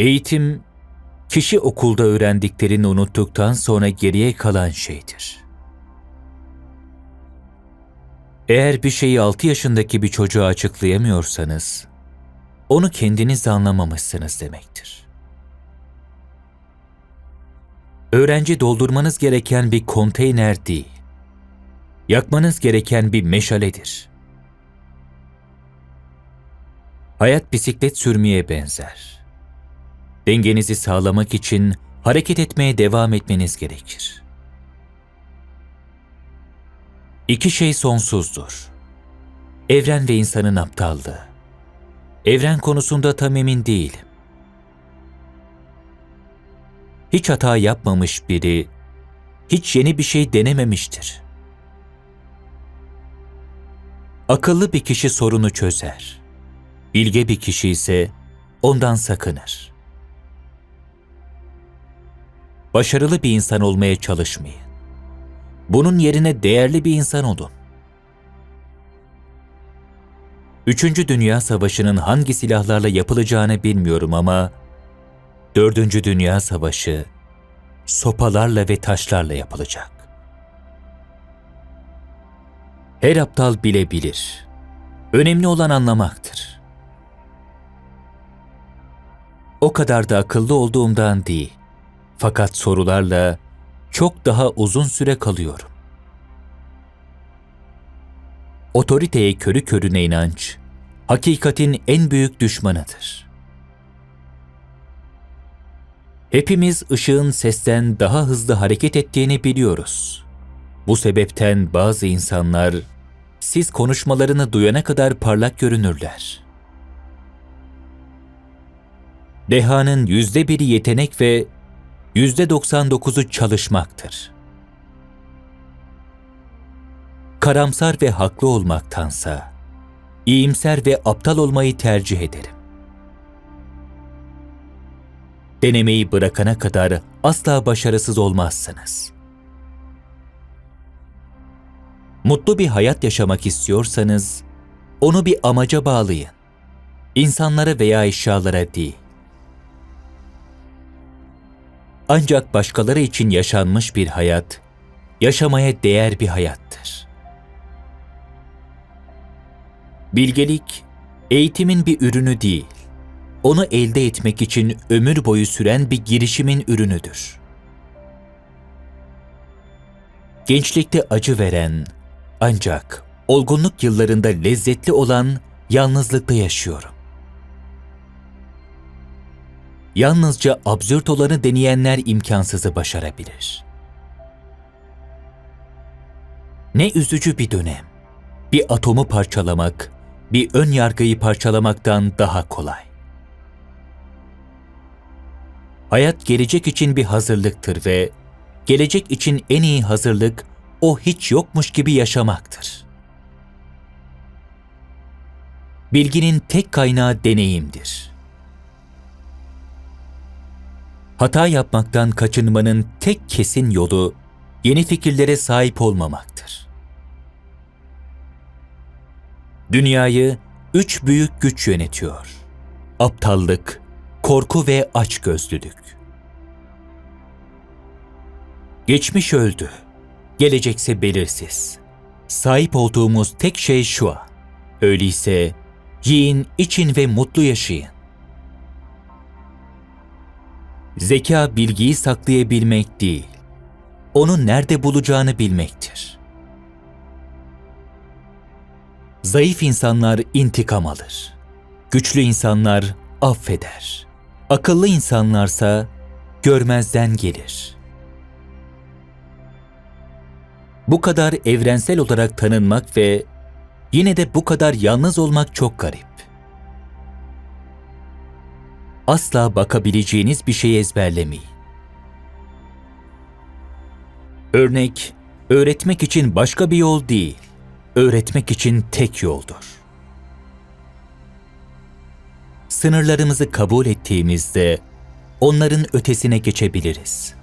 Eğitim, kişi okulda öğrendiklerini unuttuktan sonra geriye kalan şeydir. Eğer bir şeyi 6 yaşındaki bir çocuğa açıklayamıyorsanız, onu kendiniz de anlamamışsınız demektir. Öğrenci doldurmanız gereken bir konteyner değil, yakmanız gereken bir meşaledir. Hayat bisiklet sürmeye benzer. Dengenizi sağlamak için hareket etmeye devam etmeniz gerekir. İki şey sonsuzdur. Evren ve insanın aptallığı. Evren konusunda tam emin değilim. Hiç hata yapmamış biri, hiç yeni bir şey denememiştir. Akıllı bir kişi sorunu çözer. Bilge bir kişi ise ondan sakınır. Başarılı bir insan olmaya çalışmayın. Bunun yerine değerli bir insan olun. Üçüncü Dünya Savaşı'nın hangi silahlarla yapılacağını bilmiyorum ama Dördüncü Dünya Savaşı sopalarla ve taşlarla yapılacak. Her aptal bilebilir. Önemli olan anlamaktır. O kadar da akıllı olduğumdan değil. Fakat sorularla çok daha uzun süre kalıyorum. Otoriteye körü körüne inanç, hakikatin en büyük düşmanıdır. Hepimiz ışığın sesten daha hızlı hareket ettiğini biliyoruz. Bu sebepten bazı insanlar siz konuşmalarını duyana kadar parlak görünürler. Dehanın yüzde biri yetenek ve 99'u çalışmaktır. Karamsar ve haklı olmaktansa, iyimser ve aptal olmayı tercih ederim. Denemeyi bırakana kadar asla başarısız olmazsınız. Mutlu bir hayat yaşamak istiyorsanız, onu bir amaca bağlayın. İnsanlara veya eşyalara değil. Ancak başkaları için yaşanmış bir hayat, yaşamaya değer bir hayattır. Bilgelik, eğitimin bir ürünü değil, onu elde etmek için ömür boyu süren bir girişimin ürünüdür. Gençlikte acı veren, ancak olgunluk yıllarında lezzetli olan yalnızlıkta yaşıyorum. Yalnızca absürt olanı deneyenler imkansızı başarabilir. Ne üzücü bir dönem. Bir atomu parçalamak, bir ön yargıyı parçalamaktan daha kolay. Hayat gelecek için bir hazırlıktır ve gelecek için en iyi hazırlık o hiç yokmuş gibi yaşamaktır. Bilginin tek kaynağı deneyimdir. Hata yapmaktan kaçınmanın tek kesin yolu yeni fikirlere sahip olmamaktır. Dünyayı üç büyük güç yönetiyor. Aptallık, korku ve açgözlülük. Geçmiş öldü. Gelecekse belirsiz. Sahip olduğumuz tek şey şu an. Öyleyse yiyin, için ve mutlu yaşayın. Zeka bilgiyi saklayabilmek değil, onu nerede bulacağını bilmektir. Zayıf insanlar intikam alır. Güçlü insanlar affeder. Akıllı insanlarsa görmezden gelir. Bu kadar evrensel olarak tanınmak ve yine de bu kadar yalnız olmak çok garip. Asla bakabileceğiniz bir şeyi ezberlemeyin. Örnek, öğretmek için başka bir yol değil, öğretmek için tek yoldur. Sınırlarımızı kabul ettiğimizde onların ötesine geçebiliriz.